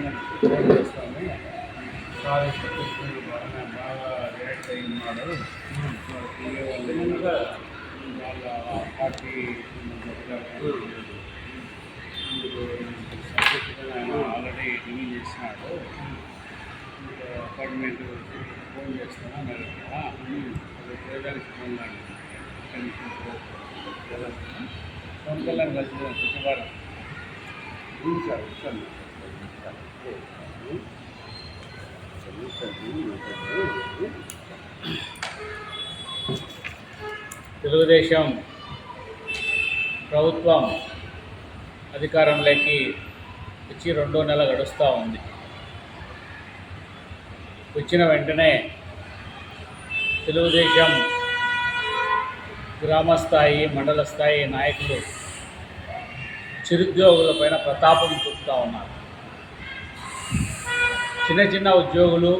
చేస్తాము కాలేజ్ బాగా బాగా రియాక్ట్ అయి ఉన్నాడు వాళ్ళ పార్టీ సబ్జెక్ట్ ఆయన ఆల్రెడీ రివ్యూ చేసినాడు అపార్ట్మెంట్ ఫోన్ చేస్తాను అన్నారు చేయడానికి ఫోన్ లాంటి కళ్యాణ్ కలిసి వచ్చేవారు సార్ ఇస్తాను తెలుగుదేశం ప్రభుత్వం అధికారంలోకి వచ్చి రెండో నెల గడుస్తూ ఉంది. వచ్చిన వెంటనే తెలుగుదేశం గ్రామ స్థాయి మండల స్థాయి నాయకులు చిరుద్యోగులపైన ప్రతాపం చూపుతూ ఉన్నారు. చిన్న చిన్న ఉద్యోగులు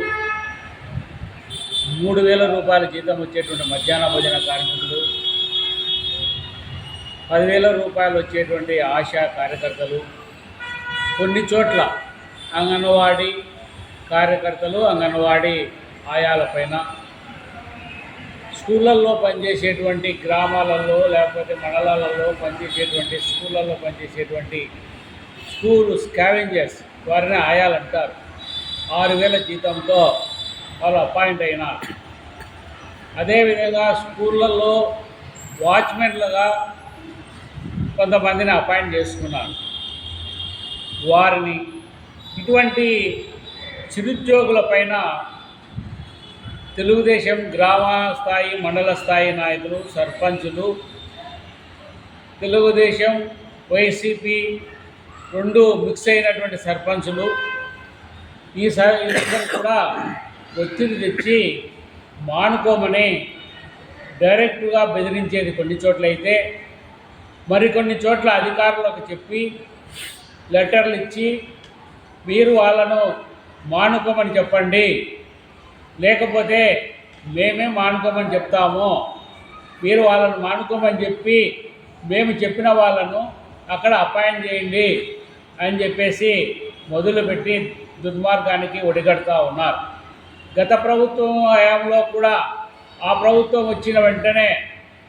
మూడు వేల రూపాయల జీతం వచ్చేటువంటి మధ్యాహ్న భోజన కార్మికులు పదివేల రూపాయలు వచ్చేటువంటి ఆశా కార్యకర్తలు కొన్ని చోట్ల అంగన్వాడీ కార్యకర్తలు అంగన్వాడీ ఆయాలపైన స్కూళ్ళల్లో పనిచేసేటువంటి గ్రామాలలో లేకపోతే మండలాలలో పనిచేసేటువంటి స్కూళ్ళల్లో పనిచేసేటువంటి స్కూల్ స్కావెంజర్స్ వారిని ఆయాలంటారు. ఆరు వేల జీతంతో వాళ్ళు అపాయింట్ అయినారు. అదేవిధంగా స్కూళ్ళల్లో వాచ్మెన్లుగా కొంతమందిని అపాయింట్ చేసుకున్నారు. వారిని ఇటువంటి చిరుద్యోగుల పైన తెలుగుదేశం గ్రామ స్థాయి మండల స్థాయి నాయకులు సర్పంచులు తెలుగుదేశం వైసీపీ రెండు మిక్స్ అయినటువంటి సర్పంచులు ఈ స కూడా ఒత్తిడి తెచ్చి మానుకోమని డైరెక్ట్గా బెదిరించేది కొన్ని చోట్ల అయితే మరికొన్ని చోట్ల అధికారులకు చెప్పి లెటర్లు ఇచ్చి మీరు వాళ్ళను మానుకోమని చెప్పండి. లేకపోతే మేమే మానుకోమని చెప్తాము. మీరు వాళ్ళను మానుకోమని చెప్పి మేము చెప్పిన వాళ్ళను అక్కడ అపాయింట్ చేయండి అని చెప్పేసి మొదలుపెట్టి దుర్మార్గానికి ఒడిగడుతూ ఉన్నారు. గత ప్రభుత్వం హయాంలో కూడా ఆ ప్రభుత్వం వచ్చిన వెంటనే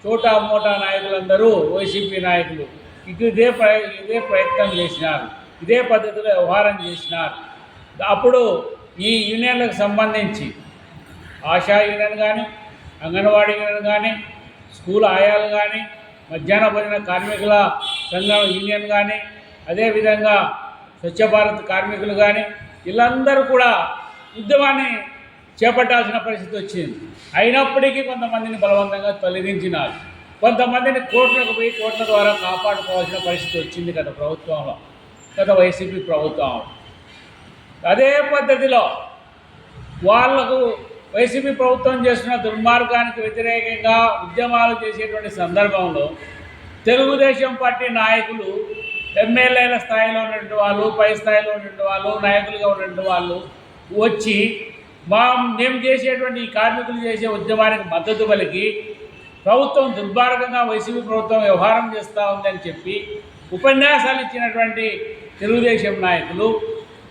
చోటా మోటా నాయకులందరూ వైసీపీ నాయకులు ఇటు ఇదే ప్ర ఇదే ప్రయత్నం చేసినారు. ఇదే పద్ధతిలో వ్యవహారం చేసినారు. అప్పుడు ఈ యూనియన్లకు సంబంధించి ఆశా యూనియన్ కానీ అంగన్వాడీ యూనియన్ కానీ స్కూల్ ఆయాలు కానీ మధ్యాహ్న భోజన కార్మికుల సంఘం యూనియన్ కానీ అదేవిధంగా స్వచ్ఛ భారత్ కార్మికులు కానీ వీళ్ళందరూ కూడా ఉద్యమాన్ని చేపట్టాల్సిన పరిస్థితి వచ్చింది. అయినప్పటికీ కొంతమందిని బలవంతంగా తొలగించినారు. కొంతమందిని కోర్టులకు పోయి కోర్టుల ద్వారా కాపాడుకోవాల్సిన పరిస్థితి వచ్చింది గత ప్రభుత్వంలో గత వైసీపీ ప్రభుత్వంలో అదే పద్ధతిలో వాళ్ళకు వైసీపీ ప్రభుత్వం చేస్తున్న దుర్మార్గానికి వ్యతిరేకంగా ఉద్యమాలు చేసేటువంటి సందర్భంలో తెలుగుదేశం పార్టీ నాయకులు ఎమ్మెల్యేల స్థాయిలో ఉన్నటువంటి వాళ్ళు పై స్థాయిలో ఉన్నటువంటి వాళ్ళు నాయకులుగా ఉన్నటువంటి వాళ్ళు వచ్చి మా మేము చేసేటువంటి ఈ కార్మికులు చేసే ఉద్యమానికి మద్దతు పలికి ప్రభుత్వం దుర్మార్గంగా వైసీపీ ప్రభుత్వం వ్యవహారం చేస్తూ ఉందని చెప్పి ఉపన్యాసాలు ఇచ్చినటువంటి తెలుగుదేశం నాయకులు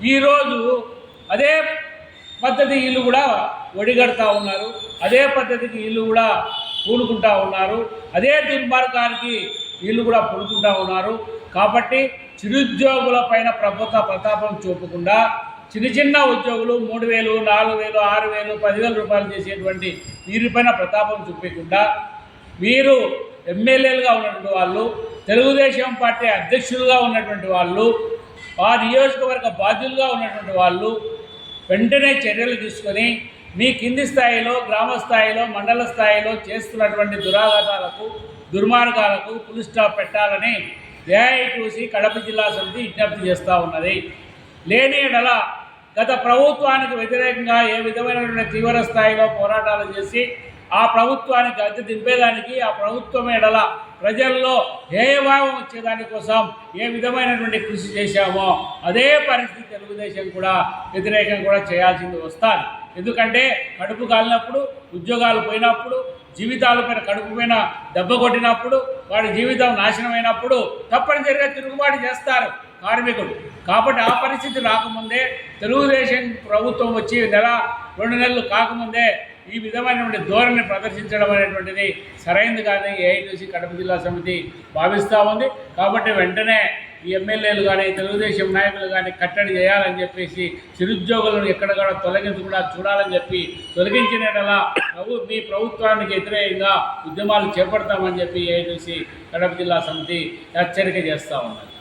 ఈరోజు అదే పద్ధతి వీళ్ళు కూడా ఒడిగడుతూ ఉన్నారు. అదే పద్ధతికి వీళ్ళు కూడా పూనుకుంటా ఉన్నారు. అదే దుర్మార్గానికి వీళ్ళు కూడా పూనుకుంటా ఉన్నారు. కాబట్టి చిరుద్యోగుల పైన ప్రభుత్వ ప్రతాపం చూపకుండా చిన్న చిన్న ఉద్యోగులు మూడు వేలు నాలుగు వేలు ఆరు వేలు పదివేల రూపాయలు చేసేటువంటి వీరిపైన ప్రతాపం చూపించకుండా మీరు ఎమ్మెల్యేలుగా ఉన్నటువంటి వాళ్ళు తెలుగుదేశం పార్టీ అధ్యక్షులుగా ఉన్నటువంటి వాళ్ళు ఆ నియోజకవర్గ బాధ్యులుగా ఉన్నటువంటి వాళ్ళు వెంటనే చర్యలు తీసుకొని మీ కింది స్థాయిలో గ్రామ స్థాయిలో మండల స్థాయిలో చేస్తున్నటువంటి దురాఘాతాలకు దుర్మార్గాలకు పులి స్టాప్ పెట్టాలని ఏఐటీసీ కడప జిల్లా సమితి విజ్ఞప్తి చేస్తూ ఉన్నది. లేని నెల గత ప్రభుత్వానికి వ్యతిరేకంగా ఏ విధమైనటువంటి తీవ్ర స్థాయిలో పోరాటాలు చేసి ఆ ప్రభుత్వానికి అద్దె దింపేదానికి ఆ ప్రభుత్వం ఎడల ప్రజల్లో హేయభావం వచ్చేదానికోసం ఏ విధమైనటువంటి కృషి చేశామో అదే పరిస్థితి తెలుగుదేశం కూడా వ్యతిరేకం కూడా చేయాల్సింది వస్తాను ఎందుకంటే కడుపు కాలినప్పుడు ఉద్యోగాలు పోయినప్పుడు జీవితాల పైన కడుపు పైన దెబ్బ కొట్టినప్పుడు వాడి జీవితం నాశనమైనప్పుడు తప్పనిసరిగా తిరుగుబాటు చేస్తారు కార్మికుడు కాబట్టి ఆ పరిస్థితి రాకముందే తెలుగుదేశం ప్రభుత్వం వచ్చి నెల రెండు నెలలు కాకముందే ఈ విధమైనటువంటి ధోరణి ప్రదర్శించడం అనేటువంటిది సరైనది కాదని ఏఐటీసీ కడప జిల్లా సమితి భావిస్తూ ఉంది. కాబట్టి వెంటనే ఎమ్మెల్యేలు కానీ తెలుగుదేశం నాయకులు కానీ కట్టడి చేయాలని చెప్పేసి చిరుద్యోగులను తొలగించి తొలగించకుండా చూడాలని చెప్పి తొలగించినట్లా ప్రభు మీ ప్రభుత్వానికి వ్యతిరేకంగా ఉద్యమాలు చేపడతామని చెప్పి ఏఐటీసీ కడప జిల్లా సమితి హెచ్చరిక చేస్తూ ఉన్నది.